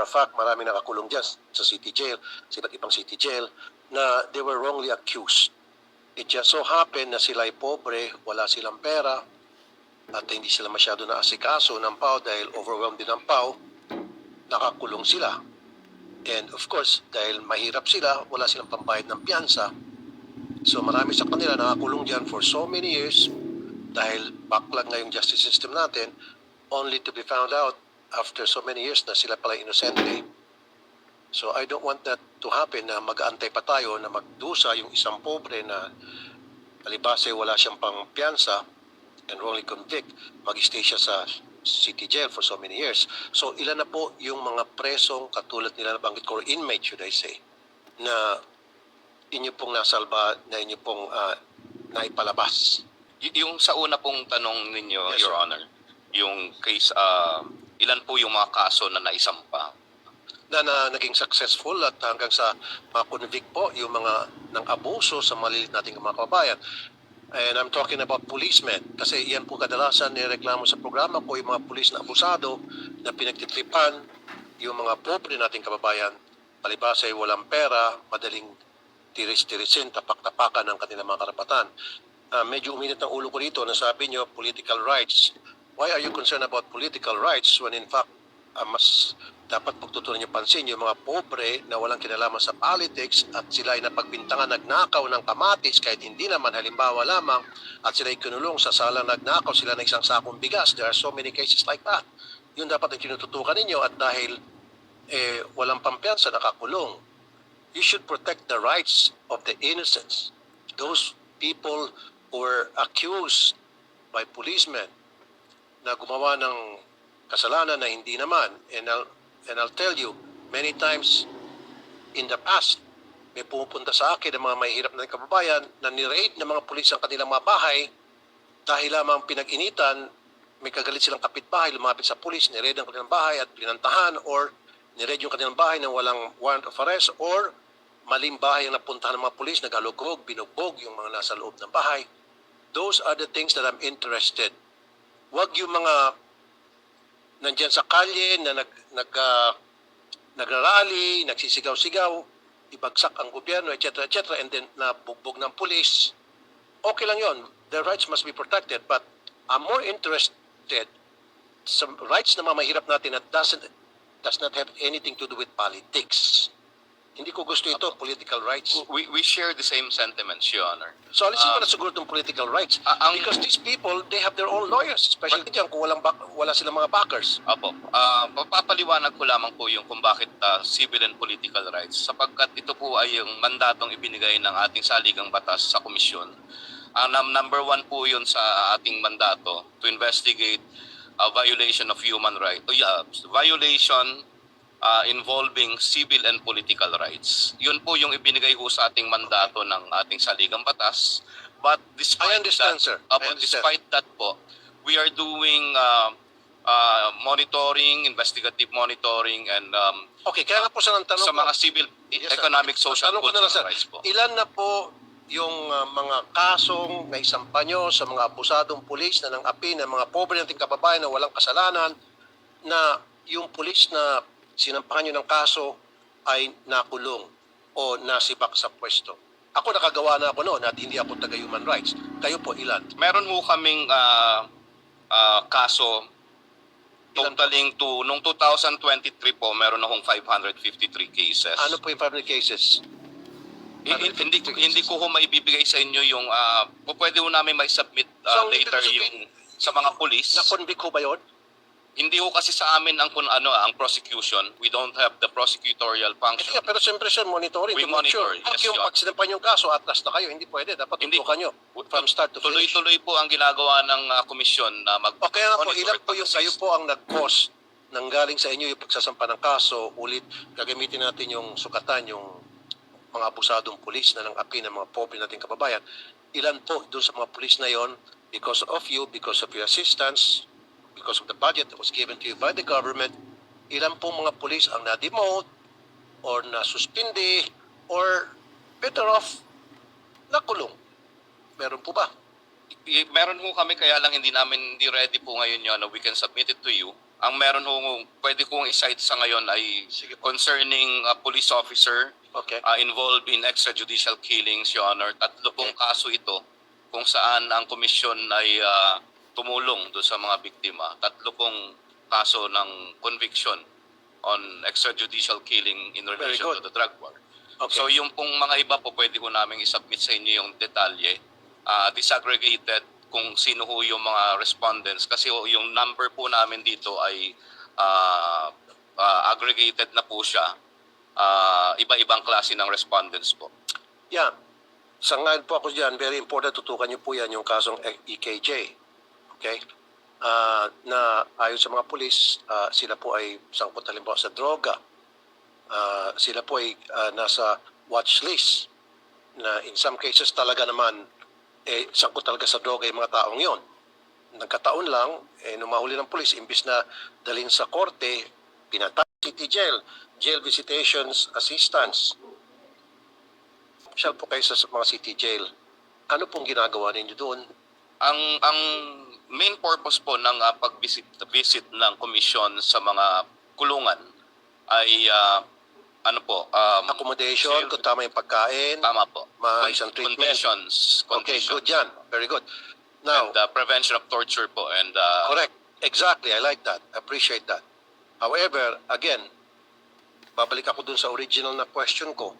A fact, marami nakakulong dyan sa city jail, sa iba't ibang city jail, na they were wrongly accused. It just so happened na sila ay pobre, wala silang pera, at hindi sila masyado naasikaso ng PAO dahil overwhelmed din ng PAO, nakakulong sila. And of course, dahil mahirap sila, wala silang pambayad ng piyansa. So marami sa kanila nakakulong dyan for so many years dahil backlog na yung justice system natin only to be found out after so many years na sila pala inosente. So I don't want that to happen na mag-aantay pa tayo na magdusa yung isang pobre na alibase wala siyang pang piyansa and wrongly convict, mag-stay siya sa city jail for so many years. So ilan na po yung mga presong katulad nila na banggit ko, or inmate should I say, na inyo pong nasalba, na inyo pong ah, naipalabas. Y- yung sa una pong tanong ninyo, Yes, Your sir. Honor, yung case, ah, ilan po yung mga kaso na naisampa? na, na naging successful at hanggang sa ma-convict po yung mga ng abuso sa malilit nating mga kababayan. And I'm talking about policemen kasi yan po kadalasan nireklamo sa programa ko yung mga pulis na abusado na pinagtitripan yung mga pobre nating kababayan palibasa ay walang pera, madaling tiris-tirisin, tapak-tapakan ng kanilang mga karapatan. Ah, medyo uminit ang ulo ko dito na sabi nyo political rights. Why are you concerned about political rights when in fact ah, mas dapat pagtutunan niyo pansin yung mga pobre na walang kinalaman sa politics at sila ay napagbintangan nagnakaw ng kamatis kahit hindi naman halimbawa lamang at sila ay kinulong sa salang nagnakaw sila ng isang sakong bigas. There are so many cases like that. Yun dapat ang tinututukan ninyo at dahil eh, walang pampiyansa nakakulong, you should protect the rights of the innocents. Those people who were accused by policemen na gumawa ng kasalanan na hindi naman. And I'll, and I'll tell you, many times in the past, may pumupunta sa akin ng mga mahihirap na kababayan na ni-raid ng mga pulis ang kanilang mga bahay dahil lamang pinag-initan, may kagalit silang kapitbahay, lumapit sa pulis, ni-raid ang kanilang bahay at pinantahan or ni-raid yung kanilang bahay nang walang warrant of arrest or maling bahay ang napuntahan ng mga pulis, nagalugog, binugbog yung mga nasa loob ng bahay. Those are the things that I'm interested. Huwag yung mga nandyan sa kalye na nag, nag, ah, nagrarally, nagsisigaw-sigaw, ibagsak ang gobyerno, etc., etc., and then nabugbog ng pulis. Okay lang yon. Their rights must be protected. But I'm more interested sa rights na mamahirap natin that doesn't, does not have anything to do with politics. Hindi ko gusto ito, political rights. We, we share the same sentiments, Your Honor. So alisin Um, na siguro itong political rights. Ah, ang- Because these people, they have their own lawyers. Especially dyan kung walang back, wala silang mga backers. Apo, ah, papaliwanag ko lamang po yung kung bakit ah, civil and political rights sapagkat ito po ay yung mandatong ibinigay ng ating saligang batas sa komisyon. Ang num- number one po yun sa ating mandato to investigate a violation of human rights, o yeah, violation ah, involving civil and political rights. Yun po yung ibinigay ho sa ating mandato ng ating saligang batas. But despite I understand, that, sir. I Apo, understand. despite that po, we are doing uh, uh, monitoring, investigative monitoring, and um, Okay, kaya nga po sa tanong sa mga civil, Yes, sir. economic, social, Tanong na sir. cultural rights po. Ilan na po yung uh, mga kasong naisampa nyo sa mga abusadong pulis na nang api ng mga pobre nating kababayan na walang kasalanan na yung pulis na sinampahan nyo ng kaso ay nakulong o nasibak sa pwesto. Ako nakagawa na ako noon at hindi ako taga human rights. Kayo po ilan? Meron ho kaming uh, uh, kaso totaling to, nung 2023 po, meron akong 553 cases. Ano po yung family cases? I- i- hindi, hindi ko ho maibibigay sa inyo yung, uh, pwede ho namin may submit uh, So, later yung sa mga pulis. Na-convict ko ba yun? Hindi ho kasi sa amin ang kun ano ang prosecution. We don't have the prosecutorial function. nga, pero siyempre sir, monitoring. We monitor, sure. yes, Pag yung pag sinampan yung kaso, atlas na kayo, hindi pwede. Dapat Hindi. tutukan nyo. From start to finish. Tuloy-tuloy po ang ginagawa ng uh, komisyon na mag O kaya nga po, ilan at po yung kayo po ang nag-cause nang galing sa inyo yung pagsasampa ng kaso, ulit gagamitin natin yung sukatan, yung mga abusadong pulis na nang api ng mga pobre nating kababayan. Ilan po doon sa mga pulis na yon because of you, because of your assistance, because of the budget that was given to you by the government, ilan po mga pulis ang na-demote or na-suspindi or better off nakulong. Meron po ba? Meron ho kami kaya lang hindi namin hindi ready po ngayon yun. We can submit it to you. Ang meron ho, pwede kong i-cite sa ngayon ay Sige po. concerning a police officer Okay. uh, involved in extrajudicial killings, Your Honor. Tatlo pong kaso ito kung saan ang komisyon ay uh, tumulong do sa mga biktima. Tatlo pong kaso ng conviction on extrajudicial killing in relation to the drug war. Okay. So yung pong mga iba po pwede ko namin i-submit sa inyo yung detalye. Ah, disaggregated kung sino ho yung mga respondents kasi ho, yung number po namin dito ay ah, ah, aggregated na po siya. Ah, iba-ibang klase ng respondents po. Yeah. Sangayon po ako dyan, very important, tutukan niyo po yan yung kasong EKJ. Okay? Ah, na ayon sa mga pulis, ah, sila po ay sangkot halimbawa sa droga. Ah, sila po ay ah, nasa watch list na in some cases talaga naman eh, sangkot talaga sa droga yung mga taong yon. Nagkataon lang, eh, nung mahuli ng pulis, imbis na dalhin sa korte, pinatay city jail, jail visitations assistance, Siya po kayo sa mga city jail. Ano pong ginagawa ninyo doon? Ang ang main purpose po ng ah, pag-visit visit ng komisyon sa mga kulungan ay ah, ano po um, Accommodation, jail- kung tama yung pagkain. tama po. Maayos treatment. Conditions, Okay, conditions. good yan. Very good. Now, and uh, prevention of torture po and uh, correct. Exactly, I like that. Appreciate that. However, again, babalik ako dun sa original na question ko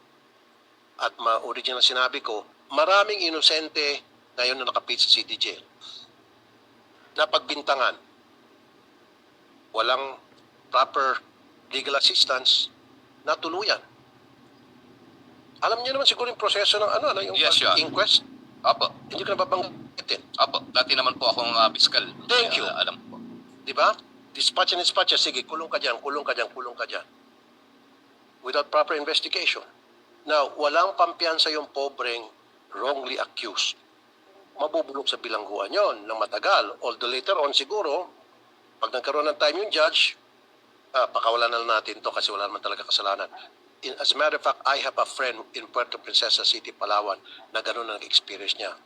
at ma-original sinabi ko, maraming inosente ngayon na nakapit sa city jail. Napagbintangan. Walang proper legal assistance na tuluyan. Alam niyo naman siguro yung proseso ng ano, ano yung Yes, Honor. inquest. Apo, Hindi ko na babanggitin. apo. Dati naman po akong uh, biskal. Thank you. Alam po. Di ba? Dispatch and dispatch, sige, kulong ka dyan, kulong ka dyan, kulong ka dyan. Without proper investigation. Now, walang pampiyansa yung pobreng wrongly accused. Mabubulok sa bilangguan yon ng matagal. Although later on siguro, pag nagkaroon ng time yung judge, ah, pakawalan na natin to kasi wala naman talaga kasalanan. In, as a matter of fact, I have a friend in Puerto Princesa City, Palawan, na gano'n ang experience niya.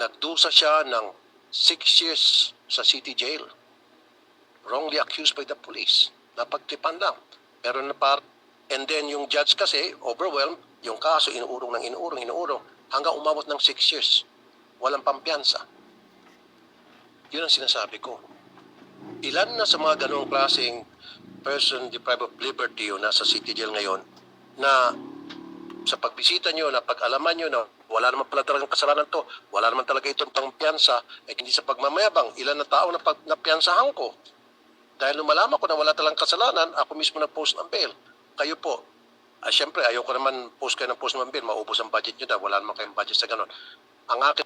Nagdusa siya ng six years sa city jail wrongly accused by the police. Napagtripan lang. Pero na par and then yung judge kasi overwhelmed, yung kaso inuurong ng inuurong, inuurong hanggang umabot ng six years. Walang pampiyansa. Yun ang sinasabi ko. Ilan na sa mga ganong klaseng person deprived of liberty o nasa city jail ngayon na sa pagbisita nyo, na pag-alaman nyo na wala naman pala talagang kasalanan to, wala naman talaga itong pangpiyansa, eh hindi sa pagmamayabang, ilan na tao na pag napiyansahan ko. Dahil nung malaman ko na wala talagang kasalanan, ako mismo nag-post ng bail. Kayo po, ah, syempre, ayoko naman post kayo ng post ng bail, maubos ang budget nyo dahil wala naman kayong budget sa ganon. Ang akin